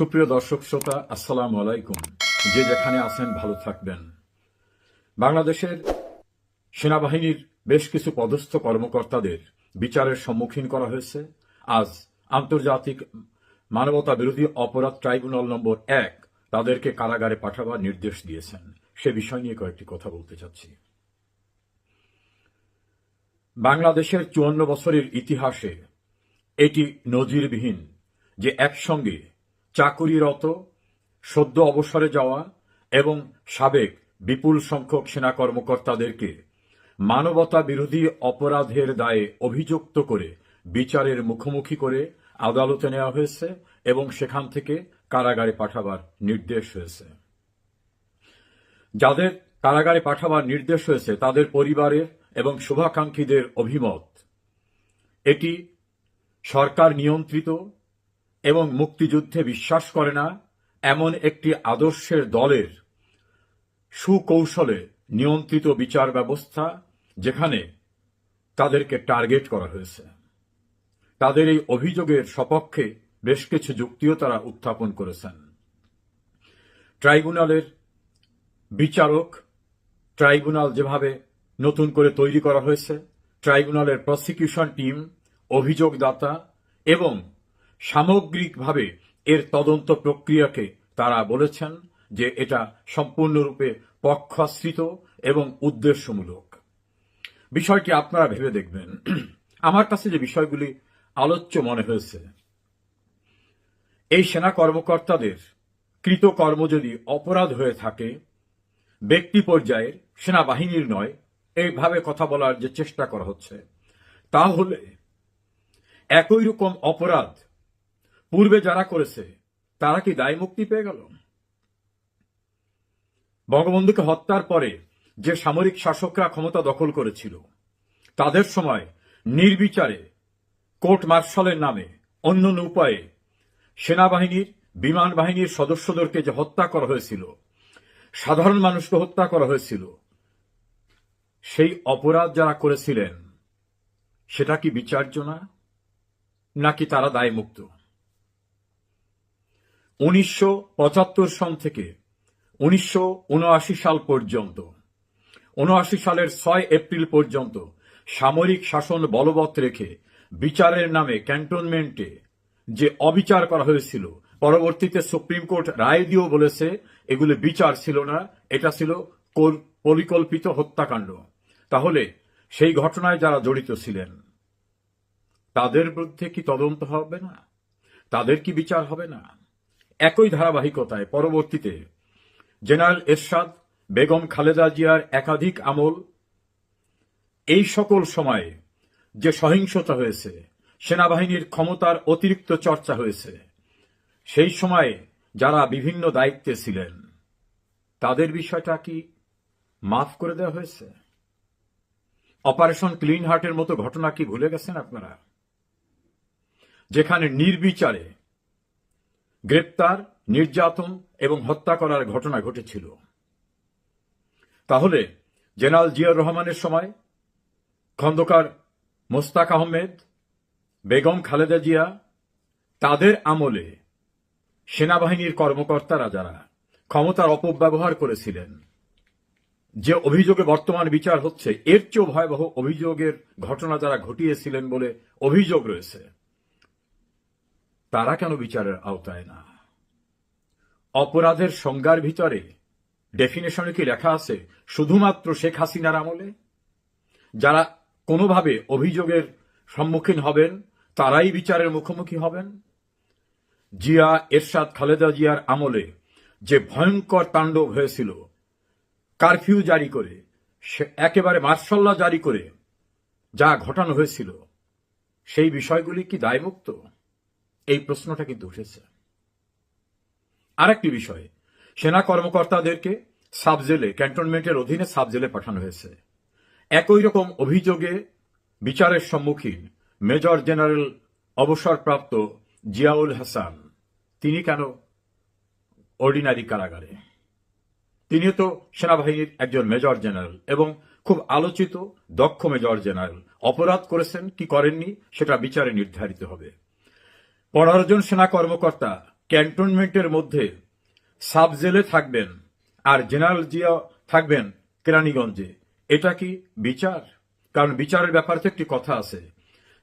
সুপ্রিয় দর্শক শ্রোতা, আসসালাম আলাইকুম। যে যেখানে আছেন, ভালো থাকবেন। বাংলাদেশের সেনাবাহিনীর বেশ কিছু পদস্থ কর্মকর্তাদের বিচারের সম্মুখীন করা হয়েছে। আজ আন্তর্জাতিক মানবতা বিরোধী অপরাধ ট্রাইব্যুনাল নম্বর এক তাদেরকে কারাগারে পাঠাবার নির্দেশ দিয়েছেন। সে বিষয় নিয়ে কয়েকটি কথা বলতে চাচ্ছি। বাংলাদেশের চুয়ান্ন বছরের ইতিহাসে এটি নজিরবিহীন যে একসঙ্গে চাকুরিরত, সদ্য অবসরে যাওয়া এবং সাবেক বিপুল সংখ্যক সেনা কর্মকর্তাদেরকে মানবতা বিরোধী অপরাধের দায়ে অভিযুক্ত করে বিচারের মুখোমুখি করে আদালতে নেওয়া হয়েছে এবং সেখান থেকে কারাগারে পাঠাবার নির্দেশ হয়েছে। যাদের কারাগারে পাঠাবার নির্দেশ হয়েছে, তাদের পরিবারের এবং শুভাকাঙ্ক্ষীদের অভিমত। এটি সরকার নিয়ন্ত্রিত এবং মুক্তিযুদ্ধে বিশ্বাস করে না, এমন একটি আদর্শের দলের সুকৌশলে নিয়ন্ত্রিত বিচার ব্যবস্থা যেখানে তাদেরকে টার্গেট করা হয়েছে। তাদের এই অভিযোগের সপক্ষে বেশ কিছু যুক্তিও তারা উত্থাপন করেছেন। ট্রাইব্যুনালের বিচারক ট্রাইব্যুনাল যেভাবে নতুন করে তৈরি করা হয়েছে, ট্রাইব্যুনালের প্রসিকিউশন টিম, অভিযোগদাতা এবং সামগ্রিকভাবে এর তদন্ত প্রক্রিয়াকে তারা বলেছেন যে এটা সম্পূর্ণরূপে পক্ষাশ্রিত এবং উদ্দেশ্যমূলক। বিষয়টি আপনারা ভেবে দেখবেন। আমার কাছে যে বিষয়গুলি আলোচ্য মনে হয়েছে, এই সেনা কর্মকর্তাদের কৃতকর্ম যদি অপরাধ হয়ে থাকে, ব্যক্তি পর্যায়ের সেনাবাহিনীর নয়, এইভাবে কথা বলার যে চেষ্টা করা হচ্ছে, তাহলে একই রকম অপরাধ পূর্বে যারা করেছে, তারা কি দায় মুক্তি পেয়ে গেল? বঙ্গবন্ধুকে হত্যার পরে যে সামরিক শাসকরা ক্ষমতা দখল করেছিল, তাদের সময় নির্বিচারে কোর্ট মার্শালের নামে অন্য উপায়ে সেনাবাহিনীর, বিমান বাহিনীর সদস্যদেরকে যে হত্যা করা হয়েছিল, সাধারণ মানুষকে হত্যা করা হয়েছিল, সেই অপরাধ যারা করেছিলেন, সেটা কি বিচার্য না? নাকি তারা দায়মুক্ত? উনিশশো পঁচাত্তর সন থেকে উনিশশো উনআশি সাল পর্যন্ত, উনআশি সালের ছয় এপ্রিল পর্যন্ত সামরিক শাসন বলবৎ রেখে বিচারের নামে ক্যান্টনমেন্টে যে অবিচার করা হয়েছিল, পরবর্তীতে সুপ্রিম কোর্ট রায় দিয়েও বলেছে এগুলো বিচার ছিল না, এটা ছিল পরিকল্পিত হত্যাকাণ্ড। তাহলে সেই ঘটনায় যারা জড়িত ছিলেন, তাদের বিরুদ্ধে কি তদন্ত হবে না? তাদের কি বিচার হবে না? একই ধারাবাহিকতায় পরবর্তীতে জেনারেল এরশাদ, বেগম খালেদা জিয়ার একাধিক আমল, এই সকল সময়ে যে সহিংসতা হয়েছে, সেনাবাহিনীর ক্ষমতার অতিরিক্ত চর্চা হয়েছে, সেই সময়ে যারা বিভিন্ন দায়িত্বে ছিলেন, তাদের বিষয়টা কি মাফ করে দেওয়া হয়েছে? অপারেশন ক্লিন হার্টের মতো ঘটনা কি ভুলে গেছেন আপনারা? যেখানে নির্বিচারে গ্রেপ্তার, নির্যাতন এবং হত্যা করার ঘটনা ঘটেছিল। তাহলে জেনারেল জিয়াউর রহমানের সময় খন্দকার মোস্তাক আহমেদ, বেগম খালেদা জিয়া, তাদের আমলে সেনাবাহিনীর কর্মকর্তারা যারা ক্ষমতার অপব্যবহার করেছিলেন, যে অভিযোগে বর্তমান বিচার হচ্ছে, এর চেয়েও ভয়াবহ অভিযোগের ঘটনা যারা ঘটিয়েছিলেন বলে অভিযোগ রয়েছে। তারা কেন বিচারের আওতায় না? অপরাধের সংজ্ঞার ভিতরে ডেফিনেশনে কি লেখা আছে? শুধুমাত্র শেখ হাসিনার আমলে? যারা কোনোভাবে অভিযোগের সম্মুখীন হবেন, তারাই বিচারের মুখোমুখি হবেন? জিয়া এরশাদ খালেদা জিয়ার আমলে যে ভয়ঙ্কর তাণ্ডব হয়েছিল, কারফিউ জারি করে, সে একেবারে মার্শাল্লা জারি করে যা ঘটানো হয়েছিল, সেই বিষয়গুলি কি দায়মুক্ত? এই প্রশ্নটা কিন্তু উঠেছে। আরেকটি বিষয়, সেনা কর্মকর্তাদেরকে সাব জেলে ক্যান্টনমেন্টের অধীনে সাব জেলে পাঠানো হয়েছে। একই রকম অভিযোগে বিচারের সম্মুখীন মেজর জেনারেল অবসরপ্রাপ্ত জিয়াউল হাসান। তিনি কেন অর্ডিনারি কারাগারে? তিনি তো সেনাবাহিনীর একজন মেজর জেনারেল এবং খুব আলোচিত, দক্ষ মেজর জেনারেল। অপরাধ করেছেন, কি করেননি, সেটা বিচারে নির্ধারিত হবে। পনেরো জন সেনা কর্মকর্তা ক্যান্টনমেন্টের মধ্যে সাব জেলে থাকবেন আর জেনারেল জিয়া থাকবেন কেরানীগঞ্জে। এটা কি বিচার? কারণ বিচারের ব্যাপারে তো একটি কথা আছে।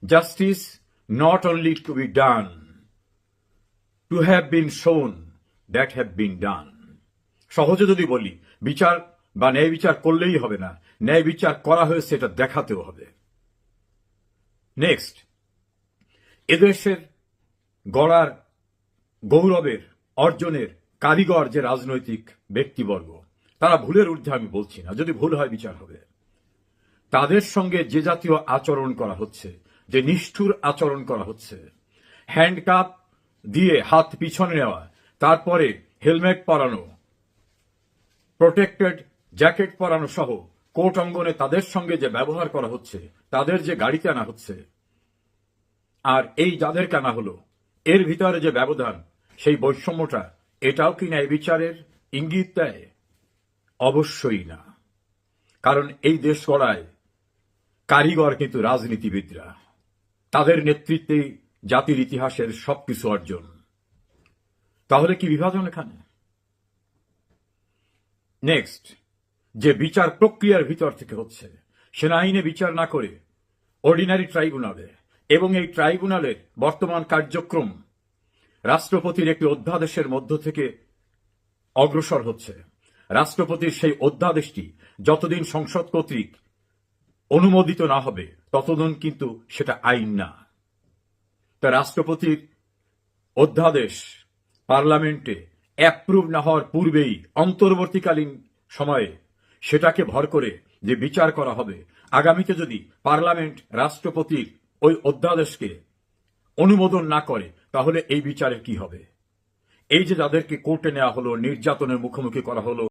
Justice not only to be done, to have been shown, that have বিন ডান। সহজে যদি বলি, বিচার বা ন্যায় বিচার করলেই হবে না, ন্যায় বিচার করা হয়েছে, এটা দেখাতেও হবে। নেক্সট, এদেশের গড়ার গৌরবের, অর্জনের কারিগর যে রাজনৈতিক ব্যক্তিবর্গ, তারা ভুলের ঊর্ধ্বে আমি বলছি না। যদি ভুল হয়, বিচার হবে। তাদের সঙ্গে যে জাতীয় আচরণ করা হচ্ছে, যে নিষ্ঠুর আচরণ করা হচ্ছে, হ্যান্ডকাপ দিয়ে হাত পিছনে নেওয়া, তারপরে হেলমেট পরানো, প্রোটেক্টেড জ্যাকেট পরানো সহ কোর্ট অঙ্গনে তাদের সঙ্গে যে ব্যবহার করা হচ্ছে, তাদের যে গাড়িতে আনা হচ্ছে, আর এই যাদেরকে আনা হলো এর ভিতরে যে ব্যবধান, সেই বৈষম্যটা, এটাও কি ন্যায় বিচারের ইঙ্গিত দেয়? অবশ্যই না। কারণ এই দেশ গড়ায় কারিগর কিন্তু রাজনীতিবিদরা। তাদের নেতৃত্বেই জাতির ইতিহাসের সবকিছু অর্জন। তাহলে কি বিভাজন এখানে? নেক্সট যে বিচার প্রক্রিয়ার ভিতর থেকে হচ্ছে সেনা আইনে বিচার না করে অর্ডিনারি ট্রাইব্যুনালে এবং এই ট্রাইব্যুনালের বর্তমান কার্যক্রম রাষ্ট্রপতির একটি অধ্যাদেশের মধ্য থেকে অগ্রসর হচ্ছে। রাষ্ট্রপতির সেই অধ্যাদেশটি যতদিন সংসদ কর্তৃক অনুমোদিত না হবে, ততদিন কিন্তু সেটা আইন না। তা রাষ্ট্রপতির অধ্যাদেশ পার্লামেন্টে অ্যাপ্রুভ না হওয়ার পূর্বেই অন্তর্বর্তীকালীন সময়ে সেটাকে ভর করে যে বিচার করা হবে, আগামীতে যদি পার্লামেন্ট রাষ্ট্রপতির ওই অধ্যাদেশকে অনুমোদন না করে, তাহলে এই বিচারে কি হবে? এই যে যাদেরকে কোর্টে নেওয়া হলো, নির্যাতনের মুখোমুখি করা হলো